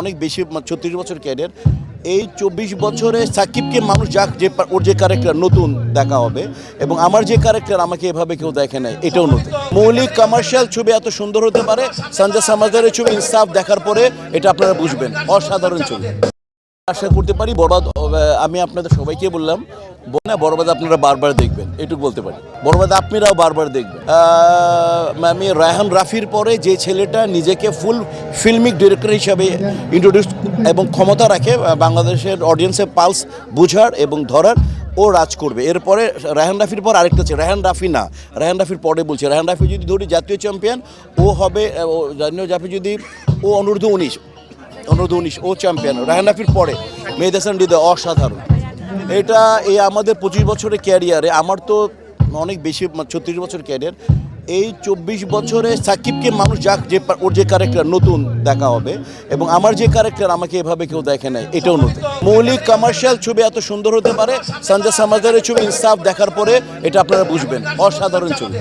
অনেক বেশি ছত্রিশ বছর ক্যারিয়ার এই চব্বিশ বছরে সাকিবকে মানুষ যাক, যে ওর যে ক্যারেক্টার নতুন দেখা হবে, এবং আমার যে ক্যারেক্টার আমাকে এভাবে কেউ দেখে নাই, এটাও নতুন। মৌলিক কমার্শিয়াল ছবি এত সুন্দর হতে পারে, সঞ্জয় সামাদারের ছবি ইনসাফ দেখার পরে এটা আপনারা বুঝবেন। অসাধারণ ছবি। আশা করতে পারি বরবাদ আমি আপনাদের সবাইকে বললাম না বরবাদ আপনারা বারবার দেখবেন, এটুকু বলতে পারি। বরবাদ আপনারাও বারবার দেখবেন। আমি রায়হান রাফির পরে যে ছেলেটা নিজেকে ফুল ফিল্মিক ডিরেক্টর হিসাবে ইন্ট্রোডিউস এবং ক্ষমতা রাখে বাংলাদেশের অডিয়েন্সের পালস বুঝার এবং ধরার, ও রাজ করবে। এরপরে রায়হান রাফির পর আরেকটা আছে রায়হান রাফি না, রায়হান রাফির পরে বলছে, রায়হান রাফি যদি ধরি জাতীয় চ্যাম্পিয়ন ও হবে জাতীয় জাফি যদি ও অনূর্ধ্ব উনিশ অনূর্ধ্ব উনিশ ও চ্যাম্পিয়ন। রায়হান রাফির পরে। মেহেদ হাসান হৃদয় অসাধারণ। এটা এই আমাদের পঁচিশ বছরের ক্যারিয়ারে আমার তো অনেক বেশি ছত্রিশ বছর ক্যারিয়ার এই চব্বিশ বছরে সাকিবকে মানুষ যাক, যে ওর যে ক্যারেক্টার নতুন দেখা হবে, এবং আমার যে ক্যারেক্টার আমাকে এভাবে কেউ দেখে নাই, এটাও নতুন। মৌলিক কমার্শিয়াল ছবি এত সুন্দর হতে পারে, সঞ্জয় সামাদারের ছবি ইনসাফ দেখার পরে, এটা আপনারা বুঝবেন। অসাধারণ ছবি।